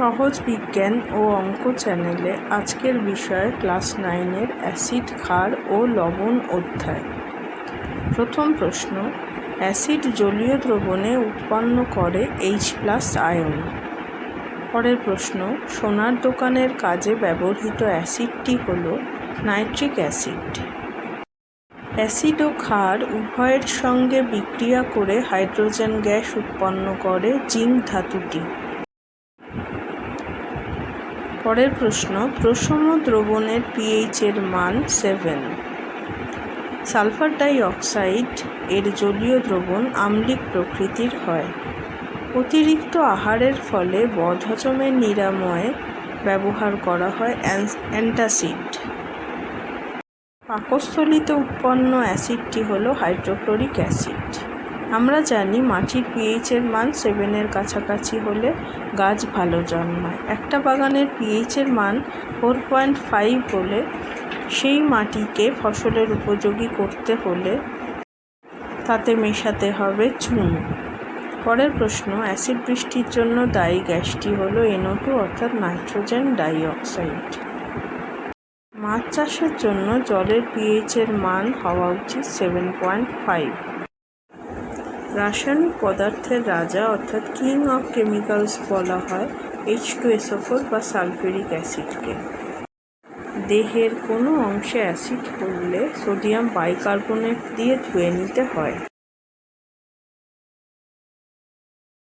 সহজ বিজ্ঞান ও অঙ্ক চ্যানেলে আজকের বিষয় ক্লাস নাইনের অ্যাসিড, ক্ষার ও লবণ অধ্যায়। প্রথম প্রশ্ন, অ্যাসিড জলীয় দ্রবণে উৎপন্ন করে এইচ প্লাস আয়ন পরের প্রশ্ন, সোনার দোকানের কাজে ব্যবহৃত অ্যাসিডটি হল নাইট্রিক অ্যাসিড। অ্যাসিড ও ক্ষার উভয়ের সঙ্গে বিক্রিয়া করে হাইড্রোজেন গ্যাস উৎপন্ন করে জিঙ্ক ধাতুটি। পরের প্রশ্ন, প্রসম দ্রবণের পিএইচ এর মান সেভেন সালফার ডাই অক্সাইড এর জলীয় দ্রবণ আম্লিক প্রকৃতির হয়। অতিরিক্ত আহারের ফলে বদহজমের নিরাময়ে ব্যবহার করা হয় অ্যান্টাসিড। পাকস্থলিতে উৎপন্ন অ্যাসিডটি হল হাইড্রোক্লোরিক অ্যাসিড। আমরা জানি মাটির পিএইচের মান সেভেনের কাছাকাছি হলে গাছ ভালো জন্মায়। একটা বাগানের পিএইচের মান ফোর পয়েন্ট ফাইভ হলে সেই মাটিকে ফসলের উপযোগী করতে হলে তাতে মেশাতে হবে চুন। পরের প্রশ্ন, অ্যাসিড বৃষ্টির জন্য দায়ী গ্যাসটি হল এনও টু অর্থাৎ নাইট্রোজেন ডাইঅক্সাইড। মাছ চাষের জন্য জলের পিএইচের মান হওয়া উচিত সেভেন পয়েন্ট ফাইভ রাসায়নিক পদার্থের রাজা, অর্থাৎ কিং অফ কেমিক্যালস বলা হয় এইচ টু এসোফোর বা সালফিউরিক অ্যাসিডকে। দেহের কোনো অংশে অ্যাসিড পড়লে সোডিয়াম বাইকার্বনেট দিয়ে ধুয়ে নিতে হয়।